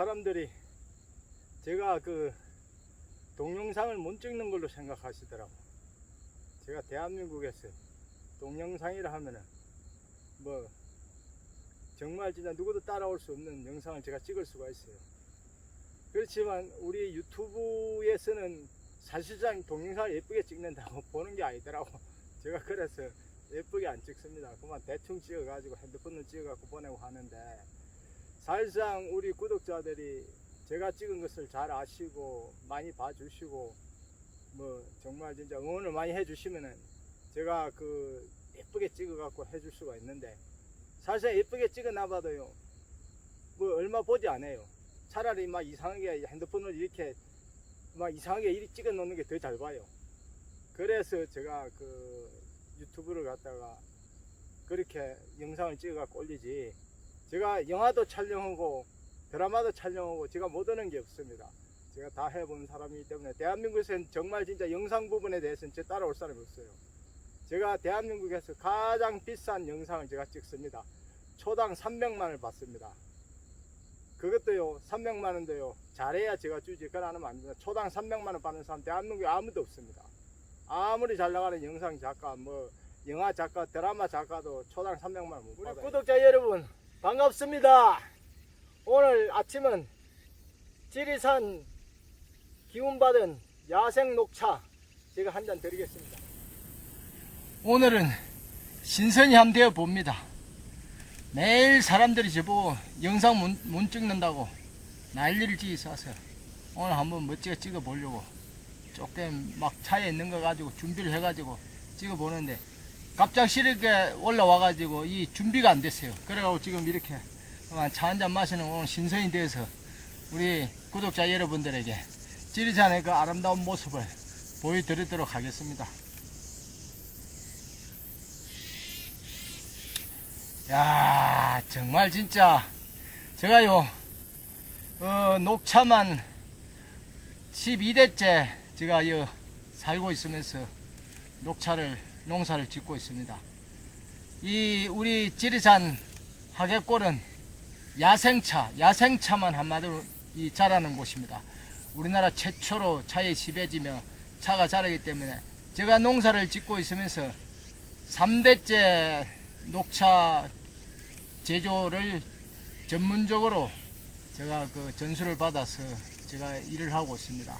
사람들이 제가 그 동영상을 못 찍는 걸로 생각하시더라고. 제가 대한민국에서 동영상이라 하면은 뭐 정말 진짜 누구도 따라올 수 없는 영상을 제가 찍을 수가 있어요. 그렇지만 우리 유튜브에서는 사실상 동영상을 예쁘게 찍는다고 보는 게 아니더라고. 제가 그래서 예쁘게 안 찍습니다. 그만 대충 찍어가지고 핸드폰을 찍어갖고 보내고 하는데 사실상 우리 구독자들이 제가 찍은 것을 잘 아시고 많이 봐주시고 뭐 정말 진짜 응원을 많이 해주시면은 제가 그 예쁘게 찍어갖고 해줄 수가 있는데 사실 예쁘게 찍어 놔봐도요. 뭐 얼마 보지 않아요. 차라리 막 이상하게 핸드폰을 이렇게 막 이상하게 이리 찍어 놓는 게 더 잘 봐요. 그래서 제가 그 유튜브를 갖다가 그렇게 영상을 찍어 갖고 올리지 제가 영화도 촬영하고 드라마도 촬영하고 제가 못하는 게 없습니다. 제가 다 해본 사람이기 때문에 대한민국에서는 정말 진짜 영상 부분에 대해서는 제 따라올 사람이 없어요. 제가 대한민국에서 가장 비싼 영상을 제가 찍습니다. 초당 300만을 받습니다. 그것도요 300만 원도요. 잘해야 제가 주지 그건 안 하면 안 됩니다. 초당 300만 원 받는 사람 대한민국에 아무도 없습니다. 아무리 잘 나가는 영상 작가 뭐 영화 작가 드라마 작가도 초당 300만 원못 우리 받아요. 구독자 여러분 반갑습니다. 오늘 아침은 지리산 기운받은 야생 녹차 제가 한 잔 드리겠습니다. 오늘은 신선이 함 되어 봅니다. 매일 사람들이 저보고 영상 못, 못 찍는다고 난리를 지어서 오늘 한번 멋지게 찍어 보려고 조금 막 차에 있는 거 가지고 준비를 해가지고 찍어 보는데 갑작스럽게 올라와가지고 이 준비가 안 됐어요. 그래가지고 지금 이렇게 차 한 잔 마시는 오늘 신선이 되어서 우리 구독자 여러분들에게 지리산의 그 아름다운 모습을 보여드리도록 하겠습니다. 야 정말 진짜 제가요 어, 녹차만 12대째 제가 여 살고 있으면서 녹차를 농사를 짓고 있습니다. 이 우리 지리산 하객골은 야생차, 야생차만 한마디로 이 자라는 곳입니다. 우리나라 최초로 차에 심해지며 차가 자라기 때문에 제가 농사를 짓고 있으면서 3대째 녹차 제조를 전문적으로 제가 그 전수를 받아서 제가 일을 하고 있습니다.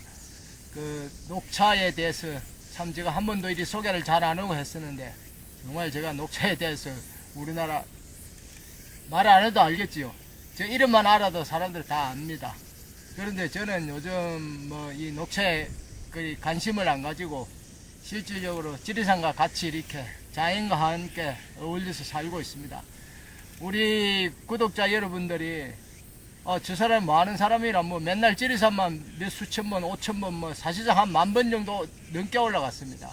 그 녹차에 대해서 참 제가 한 번도 이리 소개를 잘 안 하고 했었는데 정말 제가 녹차에 대해서 우리나라 말 안 해도 알겠지요. 제 이름만 알아도 사람들 다 압니다. 그런데 저는 요즘 뭐 이 녹차에 그 관심을 안 가지고 실질적으로 지리산과 같이 이렇게 자연과 함께 어울려서 살고 있습니다. 우리 구독자 여러분들이 어, 저 사람 뭐 하는 사람이라 뭐 맨날 지리산만 몇 수천 번, 오천 번, 뭐 사실상 한 만 번 정도 넘게 올라갔습니다.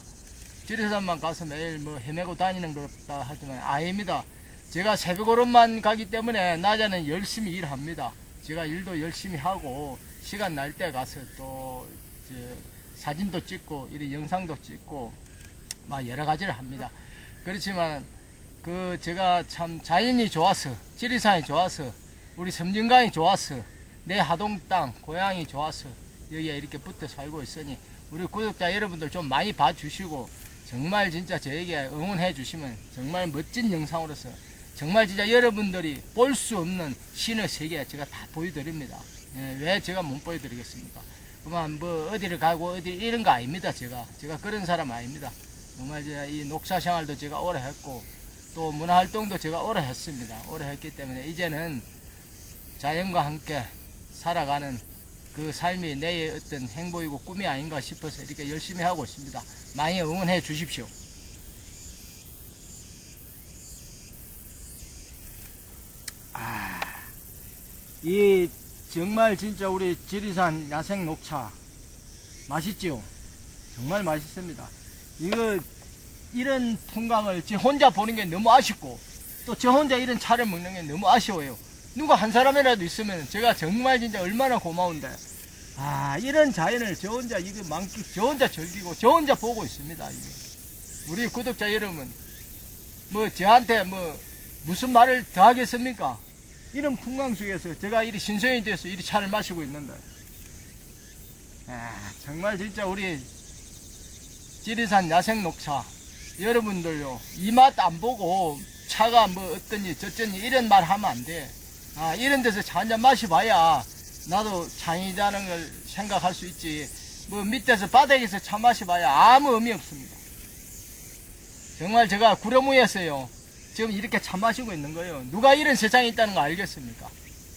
지리산만 가서 매일 뭐 헤매고 다니는 것다 하지만 아닙니다. 제가 새벽 오름만 가기 때문에 낮에는 열심히 일합니다. 제가 일도 열심히 하고 시간 날 때 가서 또 저, 사진도 찍고 이런 영상도 찍고 막 여러 가지를 합니다. 그렇지만 그 제가 참 자연이 좋아서 지리산이 좋아서 우리 섬진강이 좋아서 내 하동 땅 고향이 좋아서 여기에 이렇게 붙어 살고 있으니 우리 구독자 여러분들 좀 많이 봐주시고 정말 진짜 저에게 응원해 주시면 정말 멋진 영상으로서 정말 진짜 여러분들이 볼 수 없는 신의 세계 제가 다 보여드립니다. 예, 왜 제가 못 보여드리겠습니까? 그만 뭐 어디를 가고 어디 이런 거 아닙니다. 제가 제가 그런 사람 아닙니다. 정말 제가 이 녹사 생활도 제가 오래 했고 또 문화 활동도 제가 오래 했습니다. 오래 했기 때문에 이제는 자연과 함께 살아가는 그 삶이 내 어떤 행복이고 꿈이 아닌가 싶어서 이렇게 열심히 하고 있습니다. 많이 응원해 주십시오. 아, 이 정말 진짜 우리 지리산 야생 녹차 맛있지요? 정말 맛있습니다. 이거 이런 풍광을 제 혼자 보는 게 너무 아쉽고 또 저 혼자 이런 차를 먹는 게 너무 아쉬워요. 누가 한 사람이라도 있으면 제가 정말 진짜 얼마나 고마운데 아 이런 자연을 저 혼자 이거 만끽 저 혼자 즐기고 저 혼자 보고 있습니다. 이게. 우리 구독자 여러분 뭐 저한테 뭐 무슨 말을 더 하겠습니까? 이런 풍광 속에서 제가 이리 신선이 돼서 이리 차를 마시고 있는데 아, 정말 진짜 우리 지리산 야생 녹차 여러분들요 이 맛 안 보고 차가 뭐 어떠니 저쩌니 이런 말 하면 안 돼. 아 이런 데서 차 한잔 마셔봐야 나도 장이라는 걸 생각할 수 있지. 뭐 밑에서 바닥에서 차 마셔봐야 아무 의미 없습니다. 정말 제가 구려무에서요 지금 이렇게 차 마시고 있는 거예요. 누가 이런 세상에 있다는 거 알겠습니까?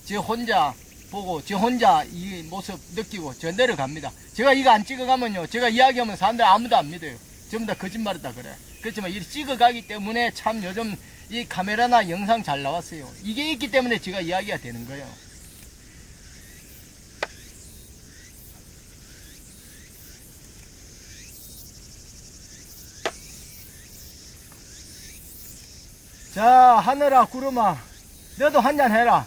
저 혼자 보고 저 혼자 이 모습 느끼고 저 내려갑니다. 제가 이거 안 찍어가면요. 제가 이야기하면 사람들 아무도 안 믿어요. 전부 다 거짓말이다 그래. 그렇지만 이 찍어가기 때문에 참 요즘 이 카메라나 영상 잘 나왔어요. 이게 있기 때문에 제가 이야기가 되는 거예요. 자, 하늘아, 구름아, 너도 한잔 해라.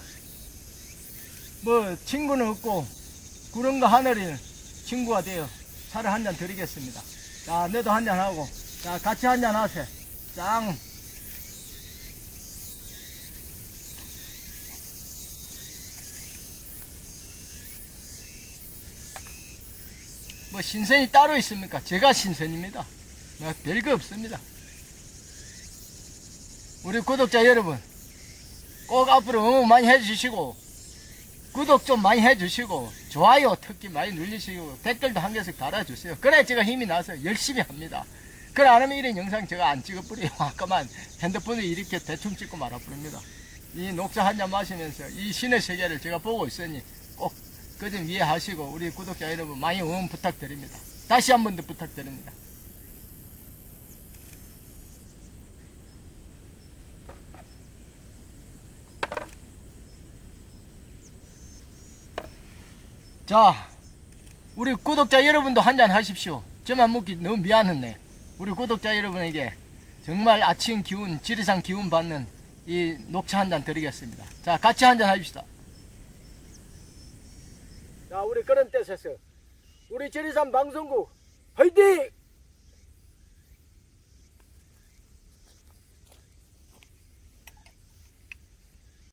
뭐, 친구는 없고, 구름과 하늘이 친구가 되어 차를 한잔 드리겠습니다. 자, 너도 한잔 하고, 자, 같이 한잔 하세. 짱. 뭐, 신선이 따로 있습니까? 제가 신선입니다. 뭐 별거 없습니다. 우리 구독자 여러분, 꼭 앞으로 응원 많이 해주시고, 구독 좀 많이 해주시고, 좋아요 특히 많이 눌리시고, 댓글도 한 개씩 달아주세요. 그래 제가 힘이 나서 열심히 합니다. 그래 안 하면 이런 영상 제가 안 찍어버려요. 아까만 핸드폰을 이렇게 대충 찍고 말아버립니다. 이 녹차 한 잔 마시면서 이 신의 세계를 제가 보고 있으니 꼭 그 점 이해하시고 우리 구독자 여러분 많이 응원 부탁드립니다. 다시 한 번 더 부탁드립니다. 자, 우리 구독자 여러분도 한잔 하십시오. 저만 묻기 너무 미안했네. 우리 구독자 여러분에게 정말 아침 기운, 지리산 기운 받는 이 녹차 한 잔 드리겠습니다. 자, 같이 한잔 합시다. 자, 우리 그런 뜻에서 우리 지리산 방송국 화이팅!